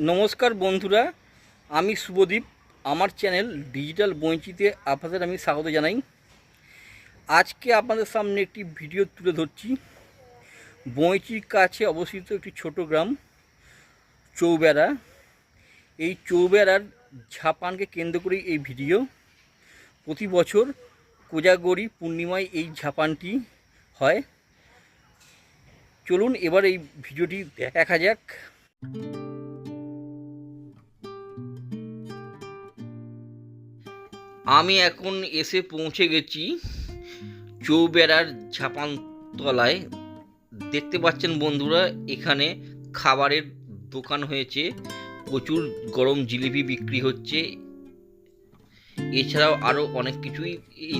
নমস্কার বন্ধুরা, আমি শুভদীপ। আমার চ্যানেল ডিজিটাল বঞ্চিতে আপনাদের আমি স্বাগত জানাই। আজকে আপনাদের সামনে একটি ভিডিও তুলে ধরছি। বঁইচির কাছে অবস্থিত একটি ছোট গ্রাম, চৌবেড়া। এই চৌবেড়ার ঝাপানকে কেন্দ্র করেই এই ভিডিও। প্রতি বছর কোজাগরি পূর্ণিমায় এই ঝাপানটি হয়। চলুন এবার এই ভিডিওটি দেখা যাক। আমি এখন এসে পৌঁছে গেছি চৌবেড়ার ঝাপানতলায়। দেখতে পাচ্ছেন বন্ধুরা, এখানে খাবারের দোকান হয়েছে। প্রচুর গরম জিলিপি বিক্রি হচ্ছে। এছাড়াও আরও অনেক কিছুই এই,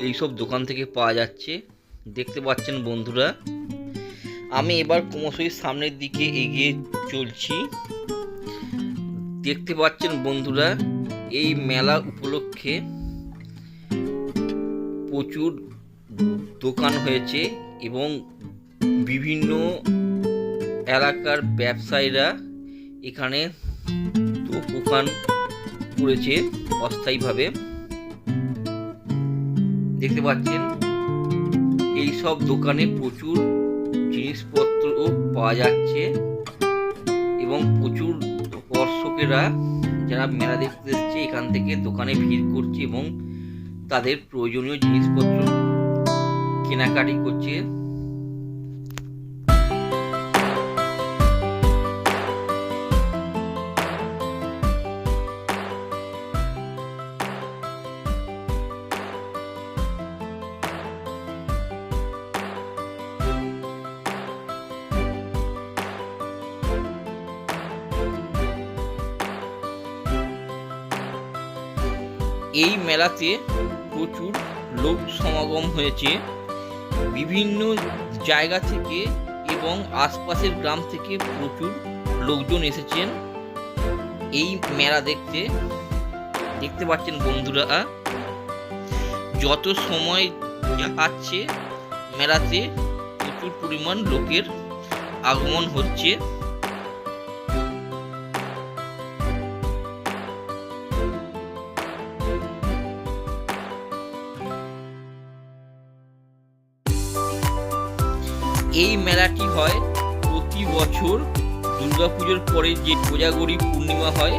এইসব দোকান থেকে পাওয়া যাচ্ছে। দেখতে পাচ্ছেন বন্ধুরা, আমি এবার ক্রমশই সামনের দিকে এগিয়ে চলছি। দেখতে পাচ্ছেন বন্ধুরা এই মেলা উপলক্ষে প্রচুর দোকান হয়েছে এবং বিভিন্ন এলাকার ব্যবসায়ীরা এখানে দোকান করেছে অস্থায়ীভাবে। দেখতে পাচ্ছেন, এই সব দোকানে প্রচুর জিনিসপত্র পাওয়া যাচ্ছে এবং প্রচুর দর্শকেরা যারা মেলা দেখতে এসছে, এখান থেকে দোকানে ভিড় করছে এবং তাদের প্রয়োজনীয় জিনিসপত্র কেনাকাটি করছে। এই মেলাতে প্রচুর লোক সমাগম হয়েছে। বিভিন্ন জায়গা থেকে এবং আশপাশের গ্রাম থেকে প্রচুর লোকজন এসেছেন। এই মেলা দেখতে। দেখতে পাচ্ছেন বন্ধুরা। যত সময় যাচ্ছে, মেলাতে প্রচুর পরিমাণ লোকের আগমন হচ্ছে। এই মেলাটি হয় প্রতি বছর দুর্গাপুজোর পরে যে কোজাগরি পূর্ণিমা হয়,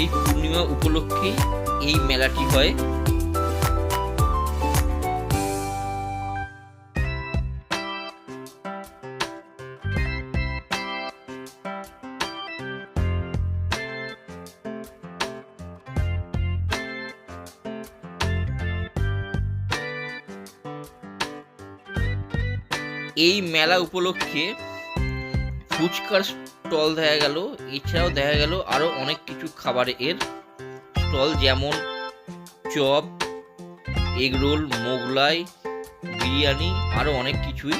এই পূর্ণিমা উপলক্ষেই এই মেলাটি হয়। এই মেলা উপলক্ষে ফুচকার স্টল দেখা গেল, এছাড়াও দেখা গেল আরও অনেক কিছু খাবারের স্টল, যেমন চপ এগরোল মোগলাই, বিরিয়ানি আরও অনেক কিছুই।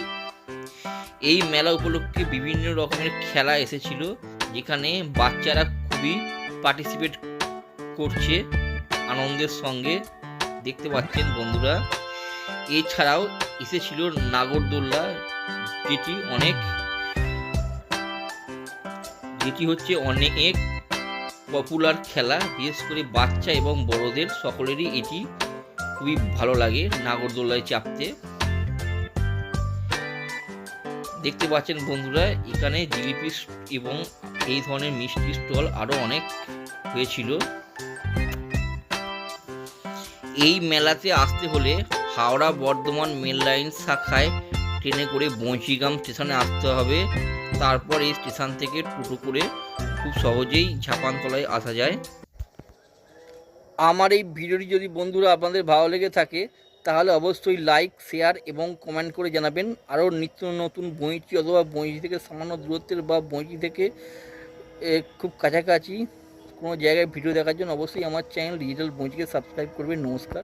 এই মেলা উপলক্ষে বিভিন্ন রকমের খেলা এসেছিল, যেখানে বাচ্চারা খুবই পার্টিসিপেট করছে আনন্দের সঙ্গে। দেখতে পাচ্ছেন বন্ধুরা। এছাড়াও এসেছিল নাগরদোল্লা, যেটি অনেক, যেটি হচ্ছে অনেক পপুলার খেলা, বিশেষ করে বাচ্চা এবং বড়দের সকলেরই এটি খুবই ভালো লাগে নাগরদোল্লায় চাপতে। দেখতে পাচ্ছেন বন্ধুরা, এখানে জিলিপি এবং এই ধরনের মিষ্টি স্টল আরও অনেক হয়েছিল। এই মেলাতে আসতে হলে হাওড়া বর্ধমান মেন লাইন শাখায় ট্রেনে করে বঁচিগ্রাম স্টেশনে আসতে হবে। তারপর এই স্টেশন থেকে টোটো করে খুব সহজেই ঝাপানতলায় আসা যায়। আমার এই ভিডিওটি যদি বন্ধুরা আপনাদের ভালো লেগে থাকে, তাহলে অবশ্যই লাইক, শেয়ার এবং কমেন্ট করে জানাবেন। আরও নিত্য নতুন বইচি অথবা বইচি থেকে সামান্য দূরত্বের বা বইচি থেকে খুব কাছাকাছি কোনো জায়গায় ভিডিও দেখার জন্য অবশ্যই আমার চ্যানেল ডিজিটাল বইচিকে সাবস্ক্রাইব করবেন। নমস্কার।